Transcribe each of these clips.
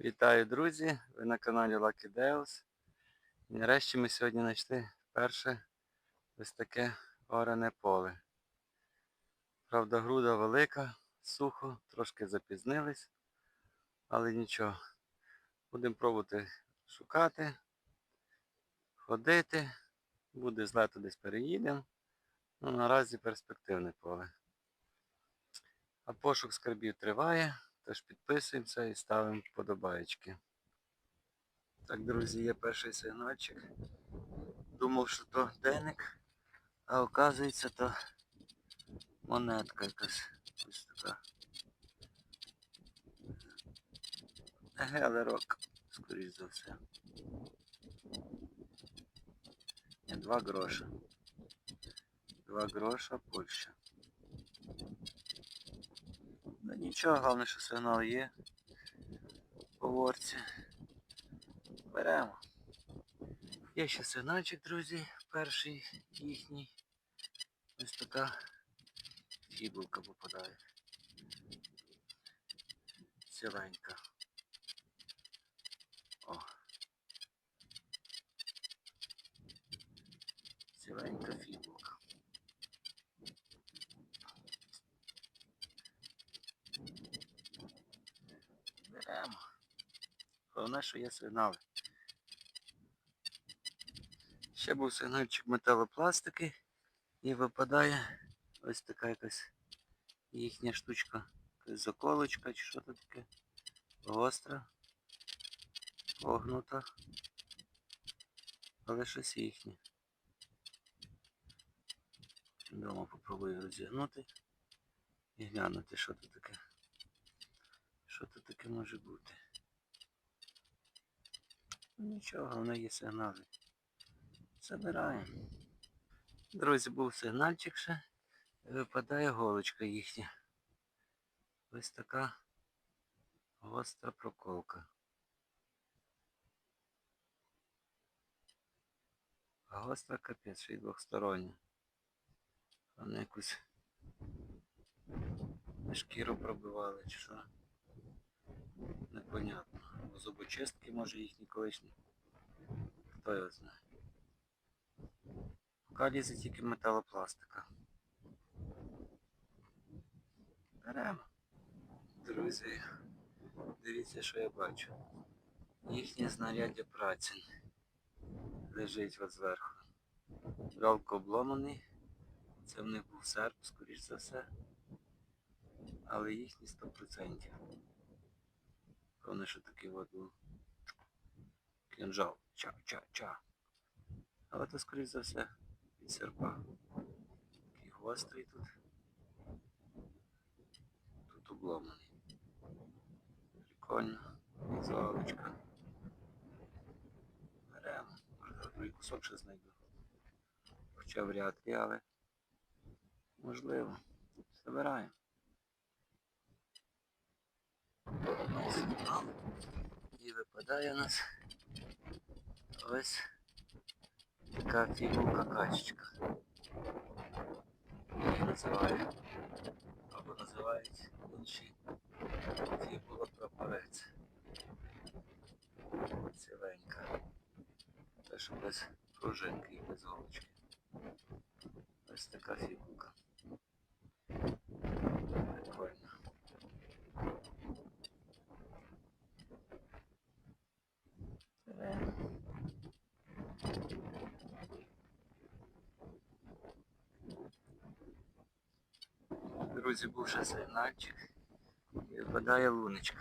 Вітаю, друзі! Ви на каналі Lucky Deus. І нарешті ми сьогодні знайшли перше ось таке оране поле. Правда, груда велика, сухо, трошки запізнились, але нічого. Будемо пробувати шукати, ходити, буде з лету десь переїдемо. Ну, наразі перспективне поле. А пошук скарбів триває, тож підписуємося і ставимо вподобаєчки. Так, друзі, є перший сигнальчик. Думав, що то деник, а оказується то монетка якась. Ось така. Гелерок, скоріш за все. Ні, Два гроша. Два гроша Польща. Ну нічого, головне, що сигнал є. По ворці. Беремо. Є ще сигнальчик, друзі, перший їхній. Ось така фібулка попадає. Ціленька. О. Ціленька фібулка. Беремо. Головне, що є сигнали. Ще був сигнальчик металопластики і випадає ось така якась їхня штучка. Якась заколочка чи що це таке. Гостра, погнута. Але щось їхнє. Дома попробую розігнути і глянути, що це таке. Що це таке може бути. Ну, Нічого, головне є сигнали. Забираємо. Друзі, був сигнальчик ще. Випадає голочка їхня. Ось така гостра проколка. А гостра капець, ще й двохстороння. Вони якусь шкіру пробивали чи що. Непонятно. Зубочистки може їхні колишні. Хто його знає. Поки лізе тільки металопластика. Беремо. Друзі, дивіться, що я бачу. Їхнє знаряддя праці лежить от зверху. Жалко обломаний. Це в них був серп, скоріш за все. Але їхні 100%. Головне, що такий от був кинжал. Ча-ча-ча. Але то, скоріш за все, від серпа. Такий гострий тут. Тут обломаний. Прикольно. Візуалочка. Беремо. Може другий кусок ще знайду. Хоча вряд ли, але можливо. Забираємо. Сигнал. І випадає у нас ось така фігурка качечка. Її називають або називають інші фібула прапорець. Ціленька. Те, що без пружинки і без голочки. Ось така фігурка. Прикольно. Беремо. Друзі, був ще сигнальчик. І випадає луночка.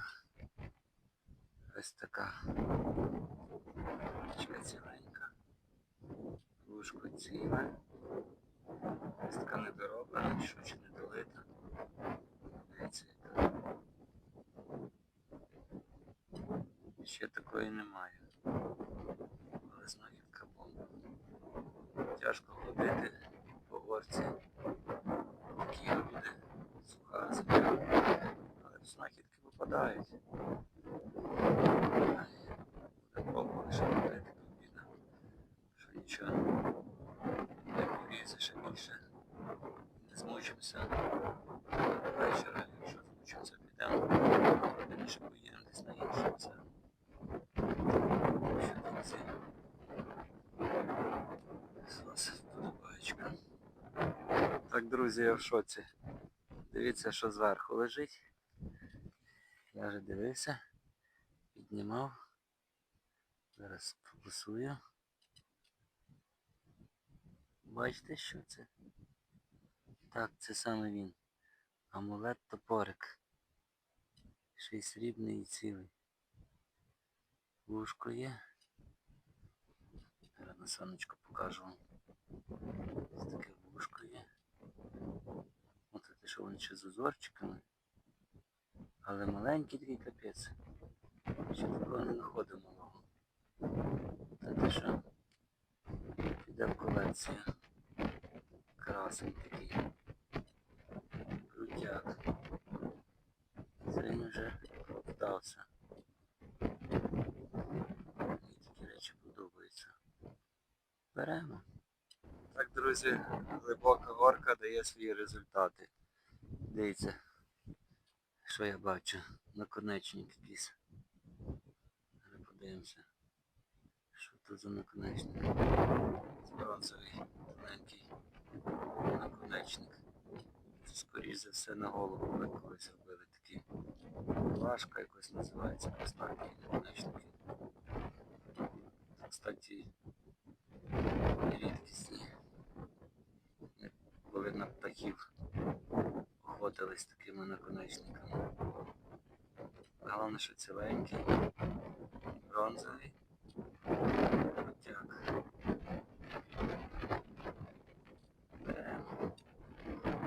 Ось така. Луночка ціленька. Лужко ціле. Ось така недороблена, що чи не долита. Дивіться, яка. Ще такої немає. Але знахідка бомба. Тяжко ходити по горці. виглядають. Попа лише робити. Що нічого не порізе, ще більше не змучимося. Вечора, якщо змучимося, підемо. Ми поїдемо десь на інше. Так, друзі, я в шоці. Дивіться, що зверху лежить. Я вже дивився, піднімав. Зараз фокусую. Бачите, що це? Так, це саме він. Амулет топорик. Ще й срібний і цілий. Вушко є. Зараз на сонечко покажу вам. Ось таке вушко є. Ось те, що вони ще з узорчиками. Але маленький такий капець. Ще такого не знаходимо малого. Це те, що піде в колекцію. Красень такий. Крутяк. Це він вже вдався. Мені такі речі подобаються. Беремо. Так, друзі, глибока горка дає свої результати. Дивіться, що я бачу. Наконечник якийсь. Подивимося. Що тут за наконечник? Бронзовий, тоненький наконечник. Це, скоріш за все на голову ми колись робили такі. Важка якось називається поставки наконечники. Кстати, рідкісні. Коли на птахів охотились такими наконечниками. Головне, що ціленький, бронзовий, крутяк.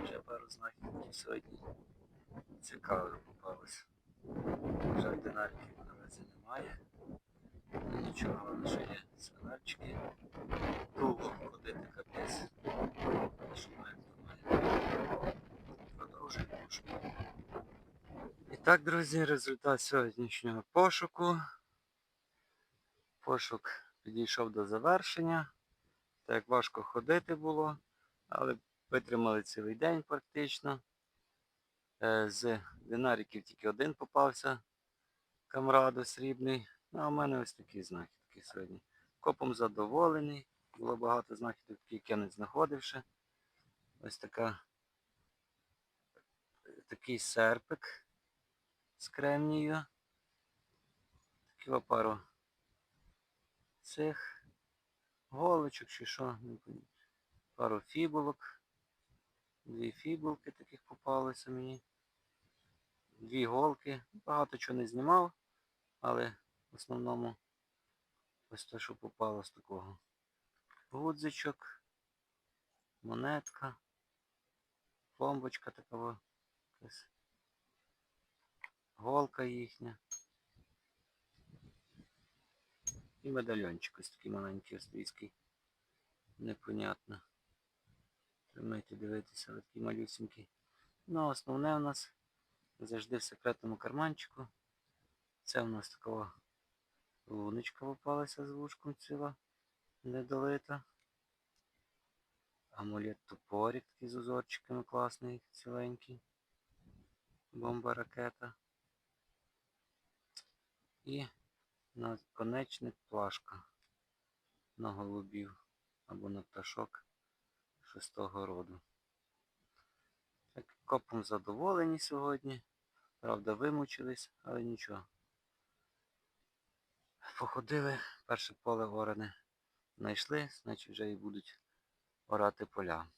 Вже пару знахідків сьогодні цікавих попалось. Жаль, динариків наразі немає. Ну нічого, головне, що є свинарчики. Довго ходити капець. Що має, то має. Продовжуємо пошук. І так, друзі, результат сьогоднішнього пошуку. Пошук підійшов до завершення. Так важко ходити було, але витримали цілий день практично. Е, З динариків тільки один попався камраду срібний. Ну, а в мене ось такі знахідки сьогодні. Копом задоволений. Було багато знахідок, які я не знаходив ще. Ось така, такий серпик з кремнію. Таку пару цих голочок чи що. Пару фібулок. Дві фібулки таких попалися мені. Дві голки. Багато чого не знімав, але в основному ось те, що попало з такого. Гудзичок, монетка, пломбочка така якась, голка їхня. І медальончик ось такий маленький австрійський. Непонятно. Тримайте дивитися, ось такий малюсенький. Ну, основне у нас завжди в секретному карманчику. Це у нас такого луночка попалася з вушком ціла, недолита. Амулет топорик такий з узорчиками класний, ціленький. Бомба ракета. І наконечник плашка на голубів або на пташок шестого роду. Так, копом задоволені сьогодні. Правда, вимучились, але нічого. Походили, перше поле оране знайшли, значить вже і будуть орати поля.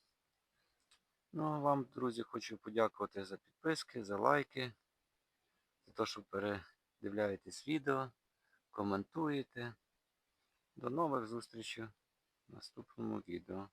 Ну, а вам, друзі, хочу подякувати за підписки, за лайки, за те, що передивляєтесь відео, коментуєте. До нових зустрічей в наступному відео.